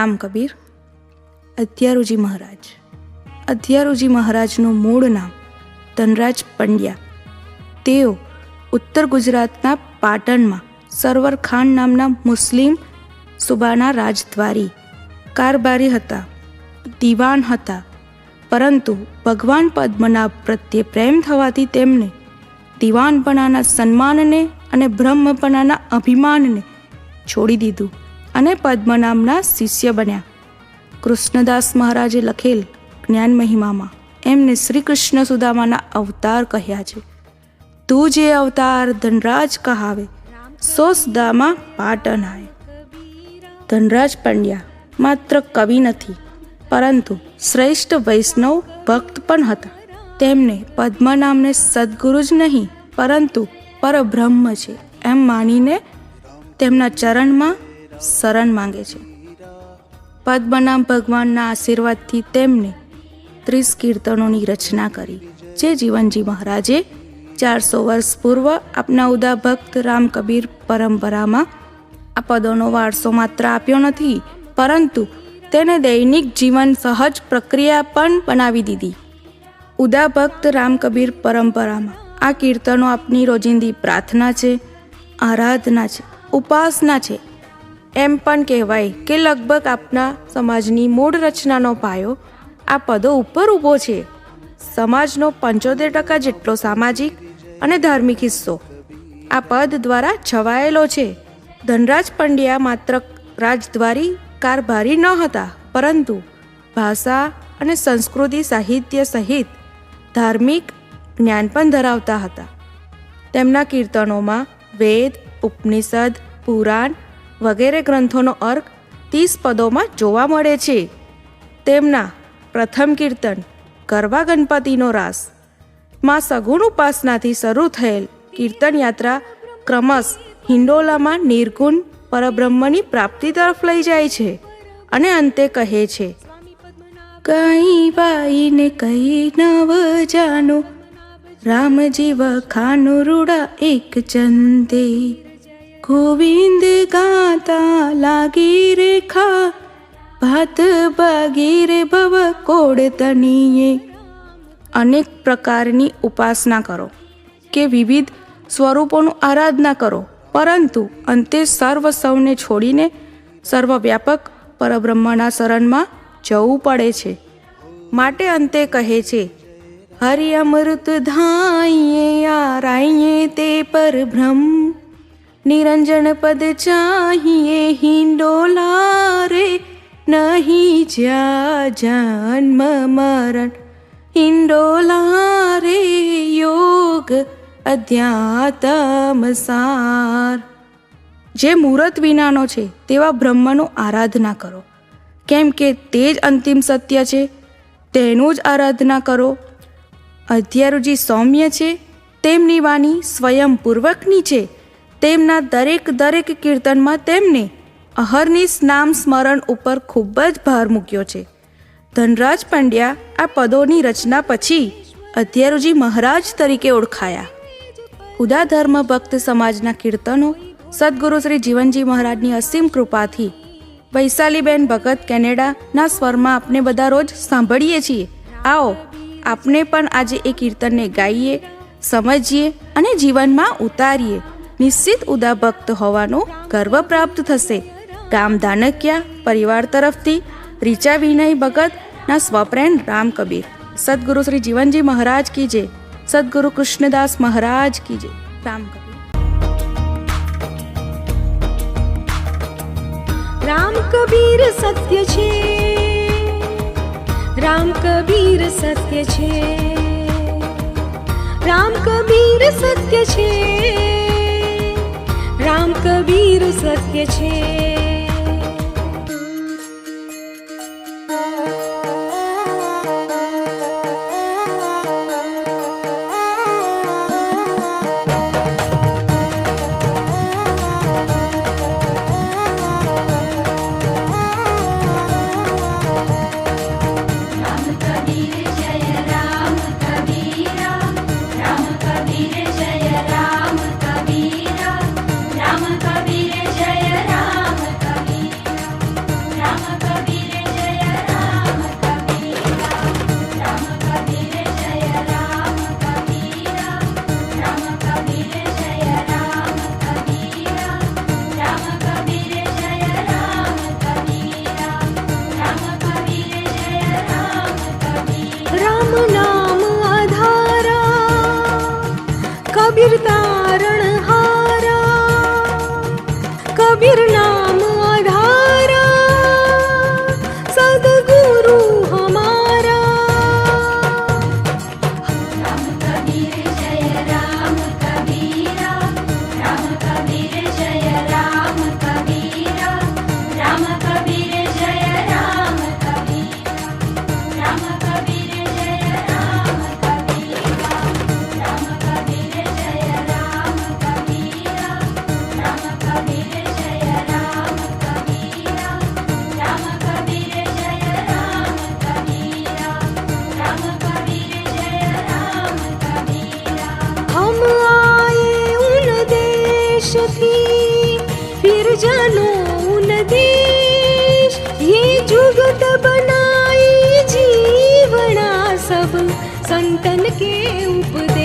રામ કબીર અધ્યારુજી મહારાજ. અધ્યારુજી મહારાજનું મૂળ નામ ધનરાજ પંડ્યા. તેઓ ઉત્તર ગુજરાતના પાટણમાં સરવર ખાન નામના મુસ્લિમ સુબાના રાજદ્વારી કારબારી હતા, દિવાન હતા. પરંતુ ભગવાન પદ્મનાભ પ્રત્યે પ્રેમ થવાથી તેમને દિવાનપણાના સન્માનને અને બ્રહ્મપણાના અભિમાનને છોડી દીધું. અને પદ્મનામના શિષ્ય બન્યા. કૃષ્ણદાસ મહારાજે લખેલ જ્ઞાન મહિમામાં એમને શ્રી કૃષ્ણ સુદામાના અવતાર કહ્યા છે. તું જે અવતાર ધનરાજ કહાવે, સો સુદામા પાટન આય ધનરાજ પંડ્યા, માત્ર કવિ નથી, પરંતુ શ્રેષ્ઠ વૈષ્ણવ ભક્ત પણ હતા. તેમને પદ્મનામને સદગુરુ જ નહીં, પરંતુ પરબ્રહ્મ છે એમ માનીને તેમના ચરણમાં શરણ માંગે છે. પદ્મનામ ભગવાનના આશીર્વાદથી તેમને ત્રીસ કીર્તનોની રચના કરી. જે જીવનજી મહારાજે ચારસો વર્ષ પૂર્વ આપના ઉદા ભક્ત રામ કબીર પરંપરામાં આ પદોનો વારસો માત્ર આપ્યો નથી, પરંતુ તેને દૈનિક જીવન સહજ પ્રક્રિયા પણ બનાવી દીધી. ઉદા ભક્ત રામ કબીર પરંપરામાં આ કીર્તનો આપની રોજિંદી પ્રાર્થના છે, આરાધના છે, ઉપાસના છે એમ પણ કહેવાય કે લગભગ આપના સમાજની મૂળ રચનાનો પાયો આ પદો ઉપર ઊભો છે. સમાજનો પંચોતેર ટકા જેટલો સામાજિક અને ધાર્મિક હિસ્સો આ પદ દ્વારા છવાયેલો છે. ધનરાજ પંડ્યા માત્ર રાજદ્વારી કારભારી ન હતા, પરંતુ ભાષા અને સંસ્કૃતિ સાહિત્ય સહિત ધાર્મિક જ્ઞાન પણ ધરાવતા હતા. તેમના કીર્તનોમાં વેદ, ઉપનિષદ, પુરાણ વગેરે ગ્રંથોનો અર્ક ત્રીસ પદોમાં જોવા મળે છે. તેમના પ્રથમ કીર્તન ગરબા ગણપતિનો રાસ, માં સગુણ ઉપાસનાથી શરૂ થયેલ કીર્તન યાત્રા ક્રમશ હિંડોલામાં નિર્ગુણ પરબ્રહ્મની પ્રાપ્તિ તરફ લઈ જાય છે અને અંતે કહે છે, કઈ બાઈને કઈ નવ જાનો રામજી વખાનો રૂડા એક ચંદે. ગોવિંદ ગાતા લાગી રેખા ભાત બગીરે ભવ કોડ તનીએ અનેક પ્રકારની ઉપાસના કરો કે વિવિધ સ્વરૂપોનું આરાધના કરો પરંતુ અંતે સર્વ સૌને છોડીને સર્વવ્યાપક પરબ્રહ્મના શરણમાં જવું પડે છે માટે અંતે કહે છે હરિ અમૃત ધાઈએ આરાઈએ તે પરબ્રહ્મ નિરંજન પદ ચાહીએ હિંડોલા રે નહીં જ્યા જન્મ મરણ. હિંડોલા રે યોગ અધ્યાત્મ સાર. જે મુહૂર્ત વિનાનો છે, તેવા બ્રહ્મનો આરાધના કરો. કેમ કે તે જ અંતિમ સત્ય છે, તેનું જ આરાધના કરો. અધ્યારુજી સૌમ્ય છે, તેમની વાણી સ્વયંપૂર્વકની છે તેમના દરેક દરેક કીર્તનમાં તેમને અહર્નિશ નામ સ્મરણ ઉપર ખૂબ જ ભાર મૂક્યો છે. ધનરાજ પંડ્યા આ પદોની રચના પછી અધ્યારુજી મહારાજ તરીકે ઓળખાયા. ઉદા ધર્મ ભક્ત સમાજના કીર્તનો સદગુરુ શ્રી જીવનજી મહારાજની અસીમ કૃપાથી વૈશાલીબેન ભગત કેનેડાના સ્વરમાં આપણે બધા રોજ સાંભળીએ છીએ. આવો આપણે પણ આજે એ કીર્તનને ગાઈએ, સમજીએ અને જીવનમાં ઉતારીએ. નિશ્ચિત ઉદા ભક્ત હોવાનો ગર્વ પ્રાપ્ત થશે. ગામ દાનકિયા પરિવાર તરફથી રીચા વિનય ભગતના સ્વપ્રેમ રામ કબીર. સદગુરુ શ્રી જીવનજી મહારાજ કી જય. સદગુરુ કૃષ્ણદાસ મહારાજ કી જય. રામ કબીર. રામ કબીર સત્ય છે. રામ કબીર સત્ય છે. રામ કબીર સત્ય છે. રામ કબીર સત્ય છે. कबीर तारण हारा. कबीर పంటలకే ఉపదే